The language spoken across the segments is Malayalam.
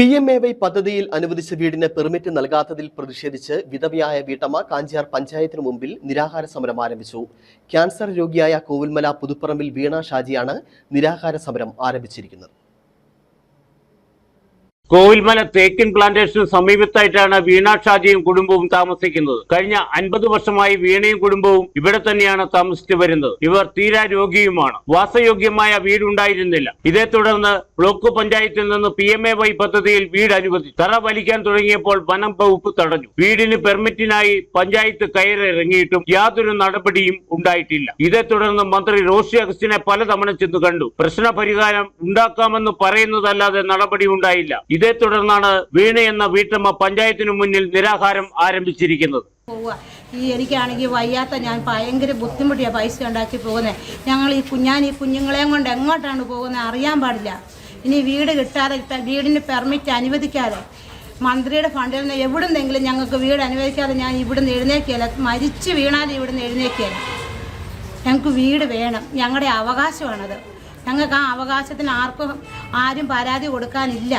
പി എം എ വൈ പദ്ധതിയിൽ അനുവദിച്ച വീടിന് പെർമിറ്റ് നൽകാത്തതിൽ പ്രതിഷേധിച്ച് വിധവയായ വീട്ടമ്മ കാഞ്ചിയാർ പഞ്ചായത്തിനു മുമ്പിൽ നിരാഹാര സമരം ആരംഭിച്ചു. ക്യാൻസർ രോഗിയായ കോവിൽമല പുതുപ്പറമ്പിൽ വീണ ഷാജിയാണ് നിരാഹാര സമരം ആരംഭിച്ചിരിക്കുന്നത്. കോവിൽമല തേക്കിൻ പ്ലാന്റേഷന് സമീപത്തായിട്ടാണ് വീണ ഷാജിയും കുടുംബവും താമസിക്കുന്നത്. കഴിഞ്ഞ അൻപത് വർഷമായി വീണയും കുടുംബവും ഇവിടെ തന്നെയാണ് താമസിച്ചു വരുന്നത്. ഇവർ തീരാ രോഗിയുമാണ്. വാസയോഗ്യമായ വീടുണ്ടായിരുന്നില്ല. ഇതേ തുടർന്ന് ബ്ലോക്ക് പഞ്ചായത്തിൽ നിന്ന് പി എം എ വൈ പദ്ധതിയിൽ വീട് അനുവദിച്ചു. തറ വലിക്കാൻ തുടങ്ങിയപ്പോൾ വനം വകുപ്പ് തടഞ്ഞു. വീടിന് പെർമിറ്റിനായി പഞ്ചായത്ത് കയറിറങ്ങിയിട്ടും യാതൊരു നടപടിയും ഉണ്ടായിട്ടില്ല. ഇതേ തുടർന്ന് മന്ത്രി റോഷി അഗസ്റ്റിനെ പലതവണ ചെന്ന് കണ്ടു. പ്രശ്ന പരിഹാരം ഉണ്ടാക്കാമെന്ന് പറയുന്നതല്ലാതെ നടപടി ഉണ്ടായില്ല. ഇതേ തുടർന്നാണ് വീണ എന്ന വീട്ടമ്മ പഞ്ചായത്തിനു മുന്നിൽ നിരാഹാരം ആരംഭിച്ചിരിക്കുന്നത്. ഈ എനിക്കാണെങ്കിൽ വയ്യാത്ത ഞാൻ ഭയങ്കര ബുദ്ധിമുട്ടിയാണ് പൈസ ഉണ്ടാക്കി പോകുന്നത് ഞങ്ങൾ ഈ കുഞ്ഞാൻ ഈ കുഞ്ഞുങ്ങളെയും കൊണ്ട് എങ്ങോട്ടാണ് പോകുന്നത് അറിയാൻ പാടില്ല. ഇനി വീട് കിട്ടാതെ വീടിന് പെർമിറ്റ് അനുവദിക്കാതെ മന്ത്രിയുടെ ഫണ്ടിൽ നിന്ന് എവിടുന്നെങ്കിലും ഞങ്ങൾക്ക് വീട് അനുവദിക്കാതെ ഞാൻ ഇവിടുന്ന് എഴുന്നേക്കല്ല മരിച്ച് വീണാലും ഇവിടുന്ന് എഴുന്നേക്കല്ല ഞങ്ങൾക്ക് വീട് വേണം. ഞങ്ങളുടെ അവകാശമാണത്. ഞങ്ങൾക്ക് ആ അവകാശത്തിന് ആർക്കും ആരും പരാതി കൊടുക്കാനില്ല.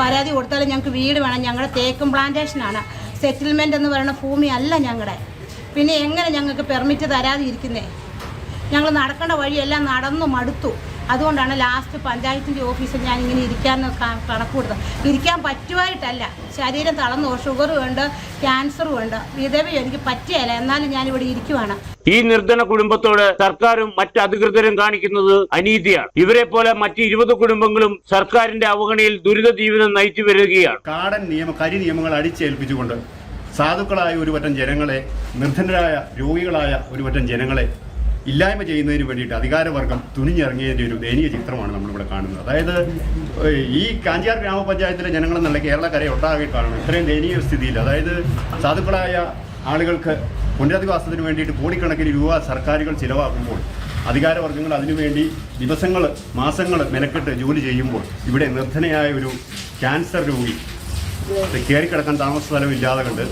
പരാതി കൊടുത്താലും ഞങ്ങൾക്ക് വീട് വേണം. ഞങ്ങളുടെ തേക്കും പ്ലാന്റേഷനാണ് സെറ്റിൽമെന്റ് എന്ന് പറയുന്ന ഭൂമി അല്ല ഞങ്ങളുടെ പിന്നെ എങ്ങനെ ഞങ്ങൾക്ക് പെർമിറ്റ് തരാതിരിക്കുന്നേ? ഞങ്ങൾ നടക്കേണ്ട വഴിയെല്ലാം നടന്നു മടുത്തു. അതുകൊണ്ടാണ് ലാസ്റ്റ് പഞ്ചായത്തിന്റെ ഓഫീസിൽ ഞാൻ ഇങ്ങനെ ഇരിക്കാൻ കണക്ക് കൊടുത്തത്. ഇരിക്കാൻ പറ്റുമായിട്ടല്ല ശരീരം തളർന്നു. ഷുഗറും ഉണ്ട് ക്യാൻസറും ഉണ്ട്. വിധവയും എനിക്ക് പറ്റിയല്ല. എന്നാലും ഇവിടെ ഇരിക്കുവാണ്. ഈ നിർധന കുടുംബത്തോട് സർക്കാരും മറ്റ് അധികൃതരും കാണിക്കുന്നത് അനീതിയാണ്. ഇവരെ പോലെ മറ്റ് ഇരുപത് കുടുംബങ്ങളും സർക്കാരിന്റെ അവഗണയിൽ ദുരിത ജീവിതം നയിച്ചു വരികയാണ്. കാടൻ നിയമ കരി നിയമങ്ങൾ അടിച്ചേൽപ്പിച്ചുകൊണ്ട് സാധുക്കളായ ഒരുപറ്റം ജനങ്ങളെ നിർധനരായ രോഗികളായ ഒരുപറ്റം ജനങ്ങളെ ഇല്ലായ്മ ചെയ്യുന്നതിന് വേണ്ടിയിട്ട് അധികാരവർഗം തുനിഞ്ഞിറങ്ങിയതിന്റെ ഒരു ദയനീയ ചിത്രമാണ് നമ്മളിവിടെ കാണുന്നത്. അതായത് ഈ കാഞ്ചിയാർ ഗ്രാമപഞ്ചായത്തിലെ ജനങ്ങളെന്നുള്ള കേരളക്കരയെ ഒട്ടാകിയിട്ടാണ് ഇത്രയും ദയനീയ സ്ഥിതിയിൽ. അതായത് സാധുക്കളായ ആളുകൾക്ക് പുനരധിവാസത്തിന് വേണ്ടിയിട്ട് കോടിക്കണക്കിന് രൂപ സർക്കാരുകൾ ചിലവാക്കുമ്പോൾ അധികാരവർഗങ്ങൾ അതിനുവേണ്ടി ദിവസങ്ങൾ മാസങ്ങൾ മെനക്കെട്ട് ജോലി ചെയ്യുമ്പോൾ ഇവിടെ നിർധനയായ ഒരു ക്യാൻസർ രോഗി കയറിക്കിടക്കാൻ താമസ സ്ഥലം ഇല്ലാതെ കണ്ട്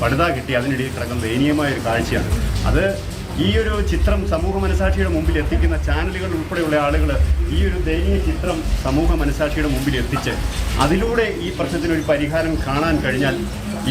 പടുത കിട്ടി അതിനിടയിൽ കിടക്കുന്ന ദയനീയമായ ഒരു കാഴ്ചയാണ്. അത് ഈ ഒരു ചിത്രം സമൂഹ മനസാക്ഷിയുടെ മുമ്പിൽ എത്തിക്കുന്ന ചാനലുകൾ ഉൾപ്പെടെയുള്ള ആളുകൾ ഈ ഒരു ദയനീയ ചിത്രം സമൂഹ മനസാക്ഷിയുടെ മുമ്പിൽ എത്തിച്ച് അതിലൂടെ ഈ പ്രശ്നത്തിനൊരു പരിഹാരം കാണാൻ കഴിഞ്ഞാൽ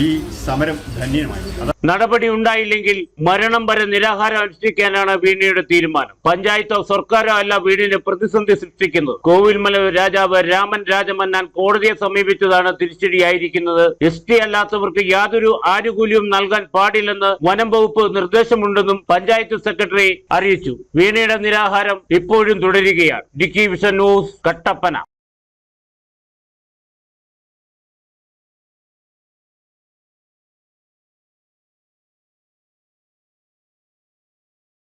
ഈ സമരം ധന്യമായി നടപടി ഉണ്ടായില്ലെങ്കിൽ മരണം വരെ നിരാഹാരം അനുഷ്ഠിക്കാനാണ് വീണയുടെ തീരുമാനം. പഞ്ചായത്തോ സർക്കാരോ അല്ല വീടിന് പ്രതിസന്ധി സൃഷ്ടിക്കുന്നത്. കോവിൽമല രാജാവ് രാമൻ രാജമന്നാൻ കോടതിയെ സമീപിച്ചതാണ് തിരിച്ചടിയായിരിക്കുന്നത്. എസ് ടി അല്ലാത്തവർക്ക് യാതൊരു ആനുകൂല്യവും നൽകാൻ പാടില്ലെന്ന് വനം വകുപ്പ് നിർദ്ദേശമുണ്ടെന്നും പഞ്ചായത്ത് സെക്രട്ടറി അറിയിച്ചു. വീണയുടെ നിരാഹാരം ഇപ്പോഴും തുടരുകയാണ്. Dikki vision news Kattappana.